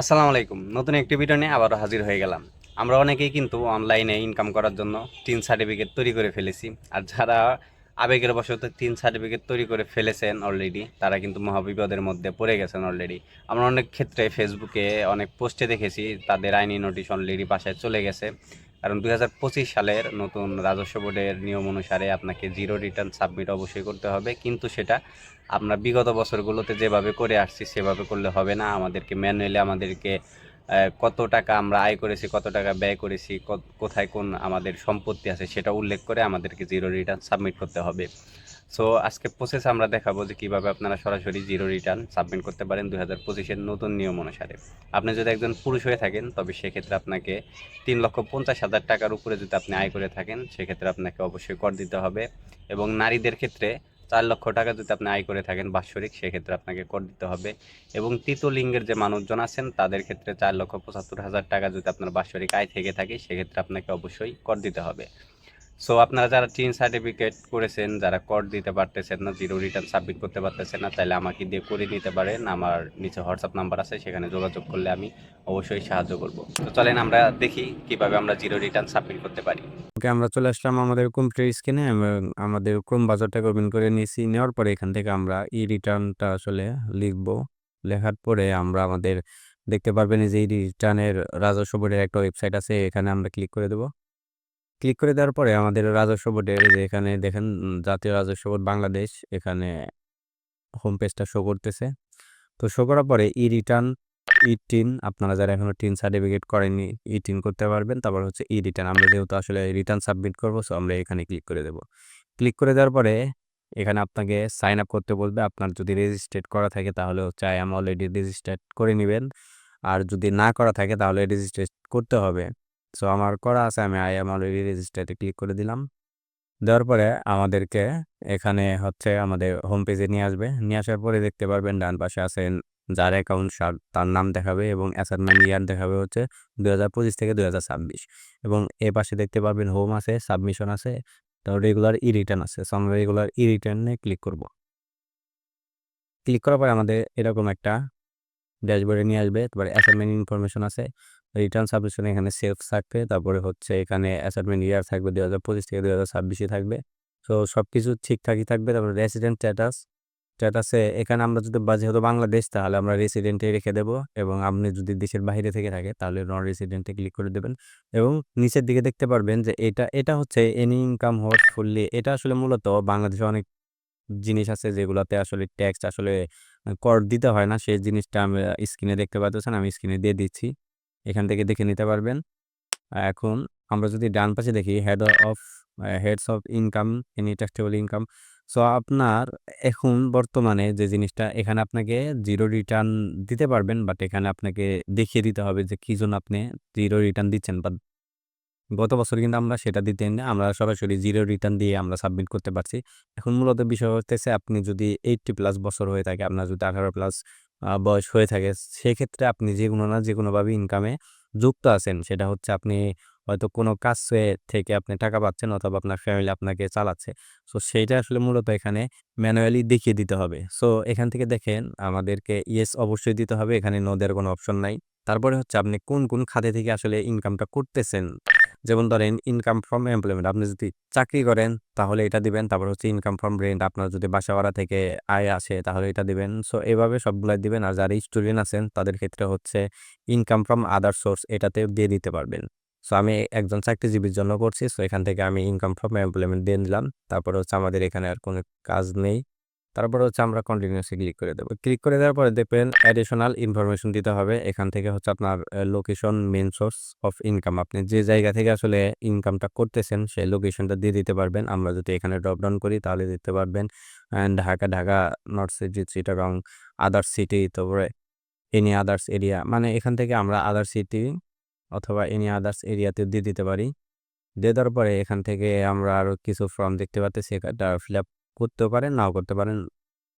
আসসালামু আলাইকুম। নতুন একটি ভিডিও নিয়ে আবারও হাজির হয়ে গেলাম। আমরা অনেকেই কিন্তু অনলাইনে ইনকাম করার জন্য তিন সার্টিফিকেট তৈরি করে ফেলেছি। আর যারা আবেগের বশত তিন সার্টিফিকেট তৈরি করে ফেলেছেন অলরেডি তারা কিন্তু মহাবিপদের মধ্যে পড়ে গেছেন অলরেডি আমরা অনেক ক্ষেত্রে ফেসবুকে অনেক পোস্টে দেখেছি, তাদের আইনি নোটিশ অলরেডি বাসায় চলে গেছে। কারণ দু হাজার পঁচিশ সালের নতুন রাজস্ব বোর্ডের নিয়ম অনুসারে আপনাকে জিরো রিটার্ন সাবমিট অবশ্যই করতে হবে। কিন্তু সেটা আমরা বিগত বছরগুলোতে যেভাবে করে আসছি, সেভাবে করলে হবে না। আমাদেরকে ম্যানুয়ালি আমাদেরকে কত টাকা আমরা আয় করেছি, কত টাকা ব্যয় করেছি কোথায় কোন আমাদের সম্পত্তি আছে সেটা উল্লেখ করে আমাদেরকে জিরো রিটার্ন সাবমিট করতে হবে। সো আজকে প্রসেস আমরা দেখাবো যে কীভাবে আপনারা সরাসরি জিরো রিটার্ন সাবমিট করতে পারেন দুই হাজার পঁচিশের নতুন নিয়ম অনুসারে। আপনি যদি একজন পুরুষ হয়ে থাকেন, তবে সেক্ষেত্রে আপনাকে তিন লক্ষ পঞ্চাশ হাজার টাকার উপরে যদি আপনি আয় করে থাকেন, সেক্ষেত্রে আপনাকে অবশ্যই কর দিতে হবে এবং নারীদের ক্ষেত্রে চার লক্ষ টাকা যদি আপনি আয় করে থাকেন বাৎসরিক, সেক্ষেত্রে আপনাকে কর দিতে হবে এবং তৃতীয় লিঙ্গের যে মানুষজন আছেন, তাদের ক্ষেত্রে চার লক্ষ পঁচাত্তর হাজার টাকা যদি আপনার বাৎসরিক আয় থেকে থাকে, সেক্ষেত্রে আপনাকে অবশ্যই কর দিতে হবে। সো আপনারা যারা টিন সার্টিফিকেট করেছেন, যারা কর দিতে পারতেছেন না জিরো রিটার্ন সাবমিট করতে পারতেছেন না, তাহলে আমাকে দিয়ে করে নিতে পারেন। আমার নিচে হোয়াটসঅ্যাপ নাম্বার আছে, সেখানে যোগাযোগ করলে আমি অবশ্যই সাহায্য করব। তো চলেন আমরা দেখি কীভাবে আমরা জিরো রিটার্ন সাবমিট করতে পারি। ওকে আমরা চলে আসলাম আমাদের কম্পিউটার স্ক্রিনে এবং আমাদের ক্রোম বাজারটাকে ওপেন করে নিয়েছি। নেওয়ার পরে এখান থেকে আমরা ই রিটার্নটা আসলে লিখব। লেখার পরে আমরা আমাদের দেখতে পারবেন যে এই রিটার্নের রাজস্ব বোর্ডের একটা ওয়েবসাইট আছে, এখানে আমরা ক্লিক করে দেব। ক্লিক করে দেওয়ার পরে আমাদের রাজস্ব বোর্ডের যে এখানে দেখেন জাতীয় রাজস্ব বোর্ড বাংলাদেশ, এখানে হোম পেজটা শো করতেছে। তো শো করার পরে ই রিটার্ন ই টিন আপনারা যারা এখনও টিন সার্টিফিকেট করেননি ই টিন করতে পারবেন। তারপর হচ্ছে ই রিটার্ন আমরা যেহেতু আসলে রিটার্ন সাবমিট করব সো আমরা এখানে ক্লিক করে দেব। ক্লিক করে দেওয়ার পরে এখানে আপনাকে সাইন আপ করতে বলবে। আপনার যদি রেজিস্ট্রেট করা থাকে, তাহলে হচ্ছে আই এম অলরেডি রেজিস্ট্রেট করে নেবেন। আর যদি না করা থাকে, তাহলে রেজিস্ট্রেট করতে হবে। সো আমার করা আছে, আমি আই এম অলরেডি রেজিস্ট্রেটে ক্লিক করে দিলাম। দেওয়ার পরে আমাদেরকে এখানে হচ্ছে আমাদের হোম পেজে নিয়ে আসবে। নিয়ে আসার পরে দেখতে পারবেন ডান পাশে আছেন যার অ্যাকাউন্ট সার তার নাম দেখাবে এবং অ্যাসাইনমেন্ট ইয়ার দেখাবে হচ্ছে দুই হাজার পঁচিশ থেকে দুই হাজার ছাব্বিশ। এবং এ পাশে দেখতে পারবেন হোম আছে সাবমিশন আছে, তো রেগুলার ই রিটার্ন আছে। সো আমরা রেগুলার ই রিটার্নে ক্লিক করব। ক্লিক করার পরে আমাদের এরকম একটা ড্যাশবোর্ডে নিয়ে আসবে। তারপরে অ্যাসাইনমেন্ট ইনফরমেশন আছে। রিটার্ন সাবমিশন এখানে সেলফ থাকবে। তারপরে হচ্ছে এখানে অ্যাসাইনমেন্ট ইয়ার থাকবে দুই হাজার পঁচিশ থেকে দুই হাজার ছাব্বিশে থাকবে। তো সব কিছু ঠিকঠাকই থাকবে। তারপরে রেসিডেন্ট স্ট্যাটাস স্ট্যাটাসে এখানে আমরা যদি যেহেতু বাংলাদেশ, তাহলে আমরা রেসিডেন্টে রেখে দেব এবং আপনি যদি দেশের বাইরে থেকে থাকে, তাহলে নন রেসিডেন্টে ক্লিক করে দেবেন। এবং নিচের দিকে দেখতে পারবেন যে এটা এটা হচ্ছে এনি ইনকাম হোস ফুললি এটা আসলে মূলত বাংলাদেশে অনেক জিনিস আছে যেগুলোতে আসলে ট্যাক্স আসলে কর দিতে হয় না। সেই জিনিসটা আমি স্ক্রিনে দেখতে পাচ্ছেন, আমি স্ক্রিনে দিয়ে দিচ্ছি। এখান থেকে দেখে নিতে পারবেন। এখন আমরা যদি ডান পাশে দেখি head of heads of income any taxable income so আপনার এখন বর্তমানে যে জিনিসটা, এখানে আপনাকে জিরো রিটার্ন দিতে পারবেন বাট এখানে আপনাকে দেখিয়ে দিতে হবে যে কি জন্য আপনি জিরো রিটার্ন দিচ্ছেন। বা গত বছর কিন্তু আমরা সেটা দিতেন না, আমরা সরাসরি জিরো রিটার্ন দিয়ে আমরা সাবমিট করতে পারছি। এখন মূলত বিষয় হতেছে আপনি যদি এইটটি প্লাস বছর হয়ে থাকে, আপনার যদি আঠারো প্লাস বয়স হয়ে থাকে। সেক্ষেত্রে আপনি যে কোনো না যে কোনোভাবে ইনকামে যুক্ত আছেন। সেটা হচ্ছে আপনি হয়তো কোনো কাজ থেকে আপনি টাকা পাচ্ছেন অথবা আপনার ফ্যামিলি আপনাকে চালাচ্ছে। সো সেইটা আসলে মূলত এখানে ম্যানুয়ালি দেখিয়ে দিতে হবে। সো এখান থেকে দেখেন আমাদেরকে ইয়েস অবশ্যই দিতে হবে। এখানে নো দেওয়ার কোনো অপশন নাই। তারপরে হচ্ছে আপনি কোন কোন খাতে থেকে আসলে ইনকামটা করতেছেন? যেমন ধরেন ইনকাম ফ্রম এমপ্লয়মেন্ট আপনি যদি চাকরি করেন, তাহলে এটা দিবেন। তারপর হচ্ছে ইনকাম ফ্রম রেন্ট আপনার যদি বাসা ভাড়া থেকে আয় আসে, তাহলে এটা দিবেন। সো এভাবে সবগুলাই দিবেন। আর যারা স্টুডেন্ট আছেন, তাদের ক্ষেত্রে হচ্ছে ইনকাম ফ্রম আদার সোর্স এটাতে দিয়ে দিতে পারবেন। সো আমি একজন চাকরিজীবীর জন্য করছি। সো এখান থেকে আমি ইনকাম ফ্রম এমপ্লয়মেন্ট দিয়ে দিলাম তারপর হচ্ছে আমাদের এখানে আর কোনো কাজ নেই। তারপরে হচ্ছে আমরা কন্টিনিউসলি ক্লিক করে দেবো। ক্লিক করে দেওয়ার পরে দেখবেন অ্যাডিশনাল ইনফরমেশন দিতে হবে। এখান থেকে হচ্ছে আপনার location main source of income আপনি যে জায়গা থেকে আসলে ইনকামটা করতেছেন, সেই লোকেশনটা দিয়ে দিতে পারবেন। আমরা যদি এখানে ড্রপ ডাউন করি, তাহলে দিতে পারবেন Dhaka Dhaka north city Chittagong others city তারপরে এনি আদার্স এরিয়া মানে এখান থেকে আমরা আদার সিটি অথবা এনি আদার্স এরিয়াতে দিয়ে দিতে পারি। দিয়ে দেওয়ার পরে এখান থেকে আমরা আরও কিছু ফর্ম দেখতে পাচ্ছি সেটা ফিল আপ করতেও পারেন, নাও করতে পারেন,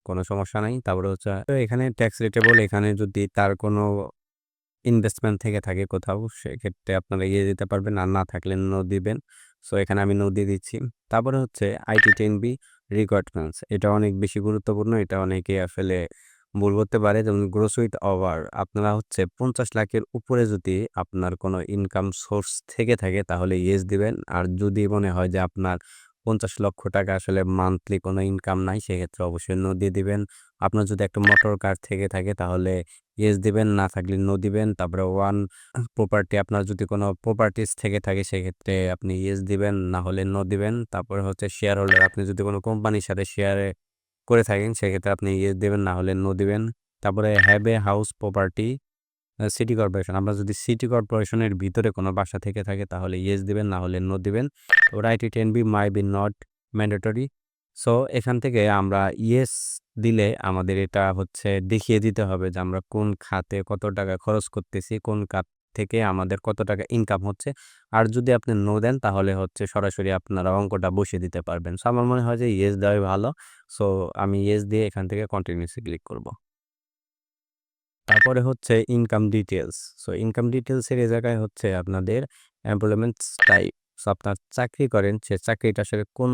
কোনো সমস্যা নাই। তারপরে হচ্ছে এখানে ট্যাক্স রিটেবল এখানে যদি তার কোনো ইনভেস্টমেন্ট থেকে থাকে কোথাও, সেক্ষেত্রে আপনারা ইয়ে দিতে পারবেন আর না থাকলে নো দিবেন। সো এখানে আমি নো দিয়ে দিচ্ছি। তারপরে হচ্ছে আইটি টেন বি রিকোয়ারমেন্টস এটা অনেক বেশি গুরুত্বপূর্ণ, এটা অনেকে আসলে ভুল করতে পারে। যেমন গ্রোস উইথ ওভার আপনারা হচ্ছে পঞ্চাশ লাখের উপরে যদি আপনার কোনো ইনকাম সোর্স থেকে থাকে, তাহলে ইয়েস দিবেন। আর যদি মনে হয় যে আপনার পঞ্চাশ লক্ষ টাকা আসলে মান্থলি কোনো ইনকাম নাই, সেক্ষেত্রে অবশ্যই নো দিয়ে দিবেন। আপনার যদি একটা মোটর কার থেকে থাকে তাহলে ইয়েস দিবেন, না থাকলে নো দিবেন। তারপরে ওয়ান প্রপার্টি আপনার যদি কোনো প্রপার্টিস থেকে থাকে সেক্ষেত্রে আপনি ইয়েস দিবেন, না হলে নো দিবেন। তারপরে হচ্ছে শেয়ার হোল্ডার আপনি যদি কোনো কোম্পানির সাথে শেয়ারে করে থাকেন, সেক্ষেত্রে আপনি ইয়েস দেবেন, না হলে নো দিবেন। তারপরে have a house property city corporation আমরা যদি সিটি কর্পোরেশনের ভিতরে কোনো বাসা থেকে থাকে, তাহলে ইয়েস দিবেন, না হলে নো দিবেন। তো right it N B may be not mandatory so এখান থেকে আমরা ইয়েস দিলে আমাদের এটা হচ্ছে দেখিয়ে দিতে হবে যে আমরা কোন খাতে কত টাকা খরচ করতেছি, কোন খাত থেকে আমাদের কত টাকা ইনকাম হচ্ছে। আর যদি আপনি নো দেন, তাহলে হচ্ছে সরাসরি আপনারা অঙ্কটা বসিয়ে দিতে পারবেন। সো আমার মনে হয় যে ইয়েস দেওয়াই ভালো। সো আমি ইয়েস দিয়ে এখান থেকে কন্টিনিউসলি ক্লিক করব। তারপরে হচ্ছে ইনকাম ডিটেলস সো ইনকাম ডিটেলসের এই জায়গায় হচ্ছে আপনাদের এমপ্লয়মেন্ট টাইপ সো আপনার চাকরি করেন, সে চাকরিটা আসলে কোন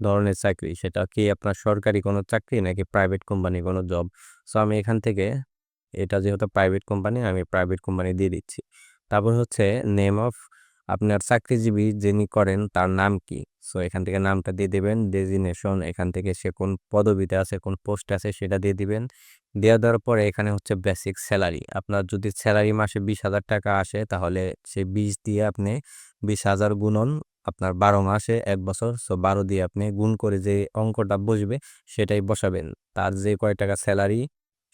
ধরনের চাকরি? সেটা কি আপনার সরকারি কোনো চাকরি নাকি প্রাইভেট কোম্পানি কোনো জব সো আমি এখান থেকে এটা যেহেতু প্রাইভেট কোম্পানি আমি প্রাইভেট কোম্পানি দিয়ে দিচ্ছি। তারপর হচ্ছে নেম অফ আপনার চাকরিজীবী যিনি করেন, তার নাম কি? সো এখান থেকে নামটা দিয়ে দেবেন ডেজিনেশন এখান থেকে সে কোন পদবিতে আছে, কোন পোস্টে আছে, সেটা দিয়ে দিবেন। দেওয়া দেওয়ার পরে এখানে হচ্ছে বেসিক স্যালারি আপনার যদি স্যালারি মাসে বিশ হাজার টাকা আসে, তাহলে সে বিশ দিয়ে আপনি বিশ হাজার গুণন আপনার বারো মাসে এক বছর। সো বারো দিয়ে আপনি গুণ করে যে অঙ্কটা বসবে, সেটাই বসাবেন। তার যে কয় টাকা স্যালারি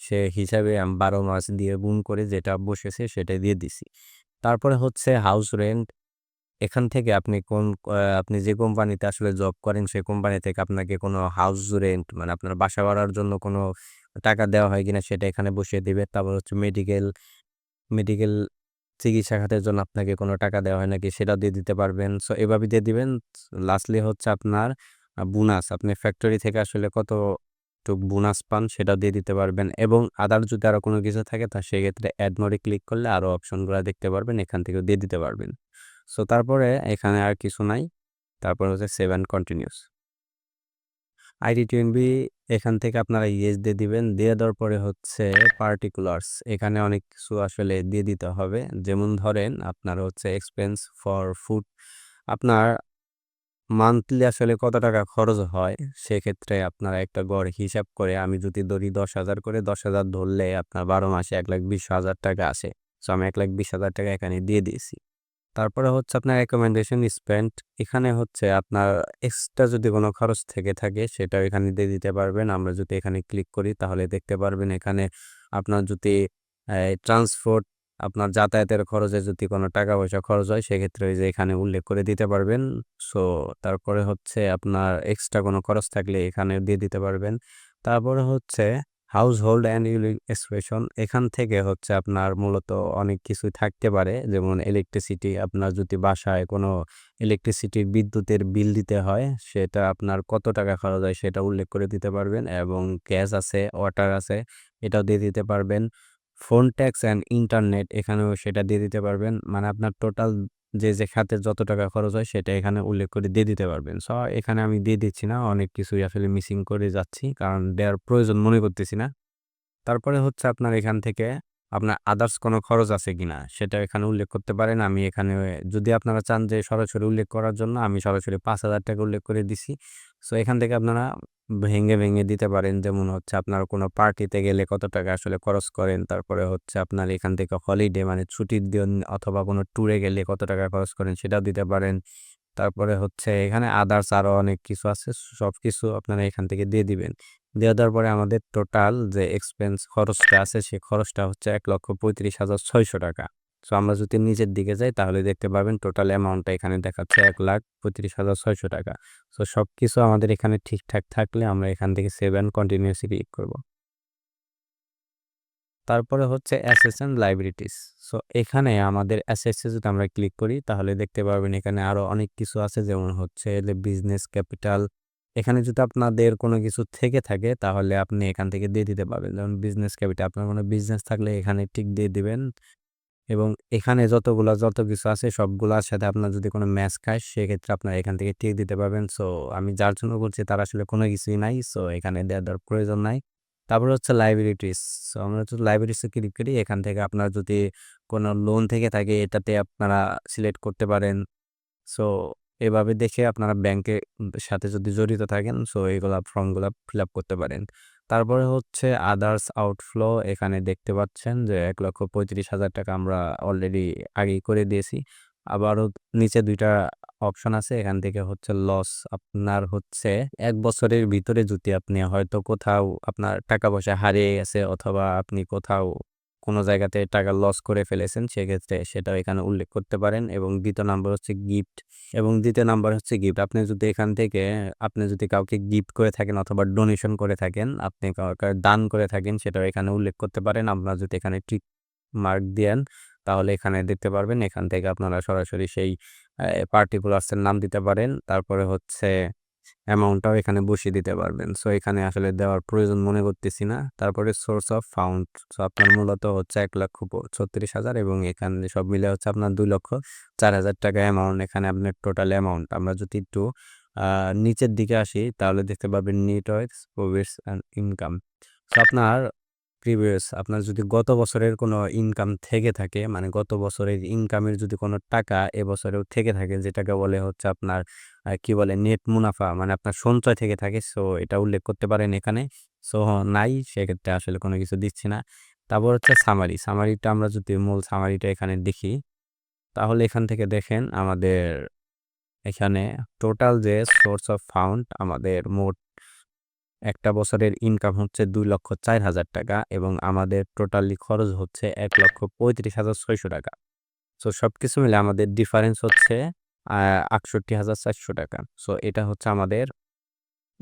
সে হিসাবে আমি বারো মাস দিয়ে গুণ করে যেটা বসেছে, সেটাই দিয়ে দিছি। তারপরে হচ্ছে হাউস রেন্ট এখান থেকে আপনি কোন আপনি যে কোম্পানিতে আসলে জব করেন সেই কোম্পানি থেকে আপনাকে কোনো হাউস রেন্ট মানে আপনার বাসা ভাড়ার জন্য কোনো টাকা দেওয়া হয় কিনা সেটা এখানে বসিয়ে দিবে। তারপর হচ্ছে মেডিকেল মেডিকেল চিকিৎসা খাতের জন্য আপনাকে কোনো টাকা দেওয়া হয় নাকি সেটা দিয়ে দিতে পারবেন। সো এভাবে দিয়ে দিবেন। লাস্টলি হচ্ছে আপনার বোনাস আপনি ফ্যাক্টরি থেকে আসলে কত টুক বোনাস পান সেটা দিয়ে দিতে পারবেন। এবং আদার যদি আরও কোনো কিছু থাকে, তা সেক্ষেত্রে অ্যাড মোডে ক্লিক করলে আরও অপশনগুলো দেখতে পারবেন। এখান থেকেও দিয়ে দিতে পারবেন। সো তারপরে এখানে আর কিছু নাই। তারপর হচ্ছে সেভেন কন্টিনিউস আইডি টিএনবি এখান থেকে আপনারা ইয়েস দিয়ে দিবেন। দিয়ে দেওয়ার পরে হচ্ছে পার্টিকুলার্স এখানে অনেক কিছু আসলে দিয়ে দিতে হবে। যেমন ধরেন আপনার হচ্ছে এক্সপেন্স ফর ফুড আপনার মান্থলি আসলে কত টাকা খরচ হয়? সেক্ষেত্রে আপনারা একটা গড় হিসাব করে আমি যদি ধরি দশ হাজার করে, দশ হাজার ধরলে আপনার বারো মাসে এক লাখ বিশ হাজার টাকা আসে। সো আমি এক লাখ বিশ হাজার টাকা এখানে দিয়ে দিয়েছি। তারপরে হচ্ছে আপনার রেকমেন্ডেশন স্পেন্ড এখানে হচ্ছে আপনার এক্সট্রা যদি কোনো খরচ থেকে থাকে, সেটাও এখানে দিয়ে দিতে পারবেন। আমরা যদি এখানে ক্লিক করি, তাহলে দেখতে পারবেন এখানে আপনার যদি ট্রান্সপোর্ট আপনার যাতায়াতের খরচে যদি কোনো টাকা পয়সা খরচ হয়, সেক্ষেত্রে ওই যে এখানে উল্লেখ করে দিতে পারবেন। সো তারপরে হচ্ছে আপনার এক্সট্রা কোনো খরচ থাকলে এখানে দিয়ে দিতে পারবেন। তারপরে হচ্ছে হাউস হোল্ড অ্যান্ড এক্সপ্রেশন এখান থেকে হচ্ছে আপনার মূলত অনেক কিছুই থাকতে পারে। যেমন ইলেকট্রিসিটি আপনার যদি বাসায় কোনো ইলেকট্রিসিটির বিদ্যুতের বিল দিতে হয়, সেটা আপনার কত টাকা খরচ হয় সেটা উল্লেখ করে দিতে পারবেন। এবং গ্যাস আছে, ওয়াটার আছে, এটাও দিয়ে দিতে পারবেন। ফোন, ট্যাক্স অ্যান্ড ইন্টারনেট এখানেও সেটা দিয়ে দিতে পারবেন। মানে আপনার টোটাল যে যে, খাতে যত টাকা খরচ হয় সেটা এখানে উল্লেখ করে দিয়ে দিতে পারবেন। সো এখানে আমি দিয়ে দিচ্ছি না, অনেক কিছুই আসলে মিসিং করে যাচ্ছি, কারণ দেওয়ার প্রয়োজন মনে করতেছি না। তারপরে হচ্ছে আপনার এখান থেকে আপনার আদার্স কোনো খরচ আছে কিনা, সেটা এখানে উল্লেখ করতে পারেন। আমি এখানে যদি আপনারা চান যে, সরাসরি উল্লেখ করার জন্য, আমি সরাসরি পাঁচ হাজার টাকা উল্লেখ করে দিছি। সো এখান থেকে আপনারা ভেঙে ভেঙে দিতে পারেন। যেমন হচ্ছে আপনার কোনো পার্টিতে গেলে কত টাকা আসলে খরচ করেন। তারপরে হচ্ছে আপনার এখান থেকে হলিডে মানে ছুটির দিন অথবা কোনো ট্যুরে গেলে কত টাকা খরচ করেন সেটাও দিতে পারেন। তারপরে হচ্ছে এখানে আদার্স আরও অনেক কিছু আছে। সব কিছু আপনারা এখান থেকে দিয়ে দিবেন। দিয়ে দেওয়ার পরে আমাদের টোটাল যে এক্সপেন্স খরচটা আছে সেই খরচটা হচ্ছে এক লক্ষ পঁয়ত্রিশ হাজার ছয়শো টাকা। সো আমরা যদি নিচের দিকে যাই, তাহলে দেখতে পাবেন টোটাল অ্যামাউন্টটা এখানে দেখাচ্ছে এক লাখ পঁয়ত্রিশ হাজার ছয়শো টাকা। সো সব কিছু আমাদের এখানে ঠিকঠাক থাকলে আমরা এখান থেকে সেভেন কন্টিনিউসলি ক্লিক করব। তারপরে হচ্ছে অ্যাসেসেন্ট লাইব্রেরিটিস সো এখানে আমাদের অ্যাসেসে যদি আমরা ক্লিক করি, তাহলে দেখতে পাবেন এখানে আরও অনেক কিছু আছে, যেমন হচ্ছে বিজনেস ক্যাপিটাল এখানে যদি আপনাদের কোনো কিছু থেকে থাকে, তাহলে আপনি এখান থেকে দিয়ে দিতে পারবেন। যেমন বিজনেস ক্যাপিটাল আপনার কোনো বিজনেস থাকলে এখানে ঠিক দিয়ে দিবেন। এবং এখানে যতগুলো, যত কিছু আছে সবগুলোর সাথে আপনার যদি কোনো ম্যাচ খায়, সেক্ষেত্রে আপনার এখান থেকে ঠিক দিতে পারবেন। সো আমি যার জন্য বলছি তার আসলে কোনো কিছুই নাই। সো এখানে দেওয়ার প্রয়োজন নাই। তারপরে হচ্ছে লাইবিলিটিস সো আমরা হচ্ছে লাইবিলিটিসে ক্লিক করি, এখান থেকে আপনার যদি কোনো লোন থেকে থাকে, এটাতে আপনারা সিলেক্ট করতে পারেন। সো এভাবে দেখে আপনারা ব্যাংকের সাথে যদি জড়িত থাকেন সো এইগুলা ফর্মগুলো ফিল আপ করতে পারেন। তারপরে হচ্ছে আদার্স আউটফ্লো এখানে দেখতে পাচ্ছেন যে এক লক্ষ পঁয়ত্রিশ হাজার টাকা আমরা অলরেডি আগে করে দিয়েছি। আবারও নিচে দুইটা অপশন আছে, এখান থেকে হচ্ছে লস আপনার হচ্ছে এক বছরের ভিতরে যদি আপনি হয়তো কোথাও আপনার টাকা পয়সা হারিয়ে গেছে অথবা আপনি কোথাও কোনো জায়গাতে টাকা লস করে ফেলেছেন, সেক্ষেত্রে সেটাও এখানে উল্লেখ করতে পারেন। এবং দ্বিতীয় নাম্বার হচ্ছে গিফট এবং দ্বিতীয় নাম্বার হচ্ছে গিফট আপনি যদি এখান থেকে, আপনি যদি কাউকে গিফট করে থাকেন অথবা ডোনেশন করে থাকেন, আপনি কাউকে দান করে থাকেন, সেটাও এখানে উল্লেখ করতে পারেন। আপনারা যদি এখানে টিক মার্ক দেন, তাহলে এখানে দেখতে পারবেন, এখান থেকে আপনারা সরাসরি সেই পার্টিকুলার্সের নাম দিতে পারেন। তারপরে হচ্ছে অ্যামাউন্টটাও এখানে বসিয়ে দিতে পারবেন। সো এখানে আসলে দেওয়ার প্রয়োজন মনে করতেছি না। তারপরে সোর্স অফ ফাউন্ড সো আপনার মূলত হচ্ছে এক লক্ষ ছত্রিশ হাজার এবং এখানে সব মিলে হচ্ছে আপনার দুই লক্ষ চার হাজার টাকা অ্যামাউন্ট এখানে আপনার টোটাল অ্যামাউন্ট আমরা যদি একটু নিচের দিকে আসি, তাহলে দেখতে পাবেন networks ways and income so আপনার প্রিভিয়াস আপনার যদি গত বছরের কোনো ইনকাম থেকে থাকে মানে গত বছরের ইনকামের যদি কোনো টাকা এবছরেও থেকে থাকে, যেটাকে বলে হচ্ছে আপনার কি বলে নেট মুনাফা মানে আপনার সঞ্চয় থেকে থাকে সো এটা উল্লেখ করতে পারেন এখানে। সো নাই, সেক্ষেত্রে আসলে কোনো কিছু দিচ্ছি না। তারপর হচ্ছে সামারি সামারিটা আমরা যদি মূল সামারিটা এখানে দেখি, তাহলে এখান থেকে দেখেন আমাদের এখানে টোটাল যে সোর্স অফ ফাউন্ড আমাদের মোট একটা বছরের ইনকাম হচ্ছে দুই লক্ষ চার হাজার টাকা এবং আমাদের টোটালি খরচ হচ্ছে এক লক্ষ পঁয়ত্রিশ হাজার ছয়শো টাকা। সো সব কিছু মিলে আমাদের ডিফারেন্স হচ্ছে আটষট্টি হাজার চারশো টাকা। সো এটা হচ্ছে আমাদের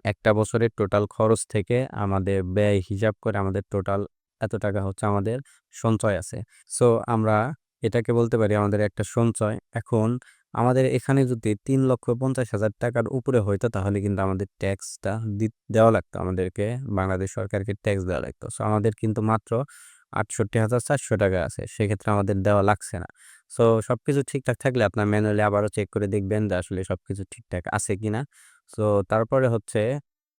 একটা বছরের টোটাল খরচ থেকে আমাদের ব্যয় হিসাব করে আমাদের টোটাল এত টাকা হচ্ছে আমাদের সঞ্চয় আছে। সো আমরা এটাকে বলতে পারি আমাদের একটা সঞ্চয়। এখন আমাদের এখানে যদি তিন লক্ষ পঞ্চাশ হাজার টাকার উপরে হইতো, তাহলে কিন্তু আমাদের ট্যাক্সটা দেওয়া লাগতো। আমাদেরকে বাংলাদেশ সরকারকে ট্যাক্স দেওয়া লাগতো। সো আমাদের কিন্তু মাত্র আটষট্টি হাজার চারশো টাকা আছে। সেক্ষেত্রে আমাদের দেওয়া লাগছে না। সো সব কিছু ঠিকঠাক থাকলে আপনার ম্যানুয়ালি আবারও চেক করে দেখবেন যে আসলে সব কিছু ঠিকঠাক আছে কিনা। সো তারপরে হচ্ছে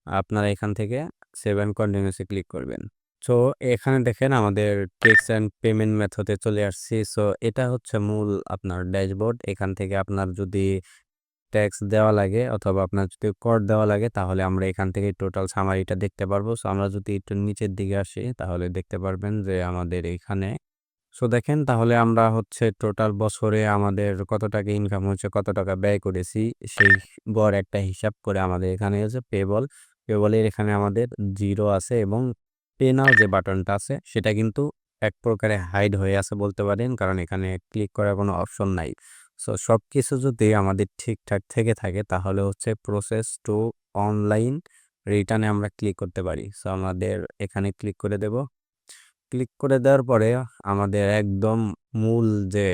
আপনারা এখান থেকে সেভেন কন্টিনিউসে ক্লিক করবেন। সো এখানে দেখেন আমাদের টেক্স অ্যান্ড পেমেন্ট মেথডে চলে আসছি। সো এটা হচ্ছে মূল আপনার ড্যাশবোর্ড এখান থেকে আপনার যদি ট্যাক্স দেওয়া লাগে অথবা আপনার যদি কর দেওয়া লাগে, তাহলে আমরা এখান থেকে টোটাল সামারিটা দেখতে পারব। সো আমরা যদি একটু নিচের দিকে আসি, তাহলে দেখতে পারবেন যে আমাদের এখানে সো দেখেন তাহলে আমরা হচ্ছে টোটাল বছরে আমাদের কত টাকা ইনকাম হচ্ছে কত টাকা ব্যয় করেছি, সেই বর একটা হিসাব করে আমাদের এখানে হচ্ছে পেবল পেবলের এখানে আমাদের জিরো আছে এবং পে নাও যে বাটনটা আছে, সেটা কিন্তু এক প্রকারে হাইড হয়ে আছে বলতে পারেন, কারণ এখানে ক্লিক করার কোনো অপশন নাই। সো সব কিছু যদি আমাদের ঠিকঠাক থেকে থাকে, তাহলে হচ্ছে প্রসেস টু অনলাইন রিটার্নে আমরা ক্লিক করতে পারি। সো আমাদের এখানে ক্লিক করে দেব। ক্লিক করে দেওয়ার পরে আমাদের একদম মূল যে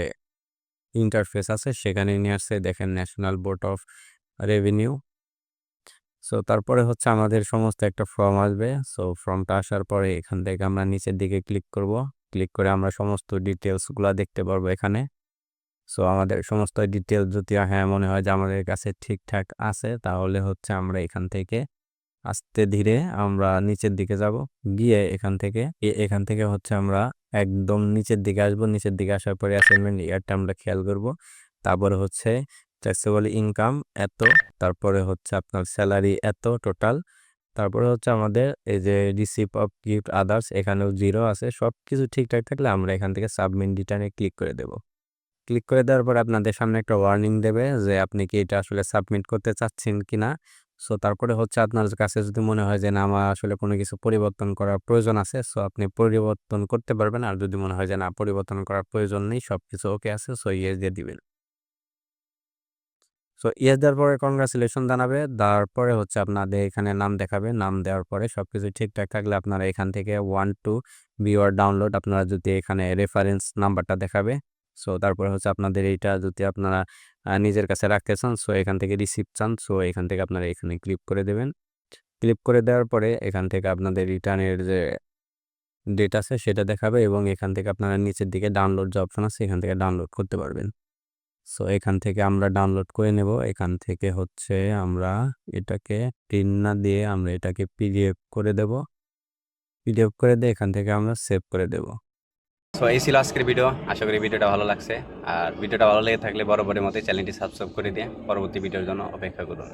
ইন্টারফেস আছে, সেখানে নিয়ে আসছে, দেখেন national board of revenue so তারপরে হচ্ছে আমাদের সমস্ত একটা ফর্ম আসবে। সো ফর্মটা আসার পরে এখান থেকে আমরা নিচের দিকে ক্লিক করব। ক্লিক করে আমরা সমস্ত ডিটেলসগুলো দেখতে পারব এখানে। সো আমাদের সমস্ত ডিটেলস যদি হ্যাঁ মনে হয় যে আমাদের কাছে ঠিকঠাক আছে, তাহলে হচ্ছে আমরা এখান থেকে আস্তে ধীরে আমরা নিচের দিকে যাব। গিয়ে এখান থেকে এখান থেকে হচ্ছে আমরা একদম নিচের দিকে আসব। নিচের দিকে আসার পরে অ্যাসাইনমেন্ট ইয়ারটা আমরা খেয়াল করব। তারপরে হচ্ছে ট্যাক্সেবল ইনকাম এত, তারপরে হচ্ছে আপনার স্যালারি এত টোটাল তারপরে হচ্ছে আমাদের এই যে রিসিপ অফ গিফট আদার্স এখানেও জিরো আছে সব কিছু ঠিকঠাক থাকলে আমরা এখান থেকে সাবমিট রিটার্নে ক্লিক করে দেব। ক্লিক করে দেওয়ার পর আপনাদের সামনে একটা ওয়ার্নিং দেবে যে আপনি কি এটা আসলে সাবমিট করতে চাচ্ছেন কিনা সো তারপরে হচ্ছে আপনার কাছে যদি মনে হয় যে না, আমার আসলে কোনো কিছু পরিবর্তন করার প্রয়োজন আছে সো আপনি পরিবর্তন করতে পারবেন, আর যদি মনে হয় যে না, পরিবর্তন করার প্রয়োজন নেই সব কিছু ওকে আছে সো ইয়ে দিয়ে দিবেন। সো ইয়েস দেওয়ার পরে কনগ্রাচুলেশন জানাবে। তারপরে হচ্ছে আপনাদের এখানে নাম দেখাবে। নাম দেওয়ার পরে সব কিছু ঠিকঠাক থাকলে আপনারা এখান থেকে ওয়ান টু ভিওর ডাউনলোড আপনারা যদি এখানে রেফারেন্স নাম্বারটা দেখাবে। সো তারপরে হচ্ছে আপনাদের এইটা যদি আপনারা নিজের কাছে রাখতে চান সো এখান থেকে রিসিপ্ট চান সো এখান থেকে আপনারা এখানে ক্লিক করে দেবেন। ক্লিক করে দেওয়ার পরে এখান থেকে আপনাদের রিটার্নের যে ডেট আছে সেটা দেখাবে এবং এখান থেকে আপনারা নিচের দিকে ডাউনলোড যে অপশন আছে, এখান থেকে ডাউনলোড করতে পারবেন। সো এখান থেকে আমরা ডাউনলোড করে নেব। এখান থেকে হচ্ছে আমরা এটাকে না দিয়ে আমরা এটাকে পিডিএফ করে দেব। পিডিএফ করে দিয়ে এখান থেকে আমরা সেভ করে দেব। সো এই ছিল আজকের ভিডিও আশা করি ভিডিওটা ভালো লাগছে। আর ভিডিওটা ভালো লেগে থাকলে বরাবরের মতো চ্যানেলটি সাবস্ক্রাইব করে দিয়ে পরবর্তী ভিডিওর জন্য অপেক্ষা করুন।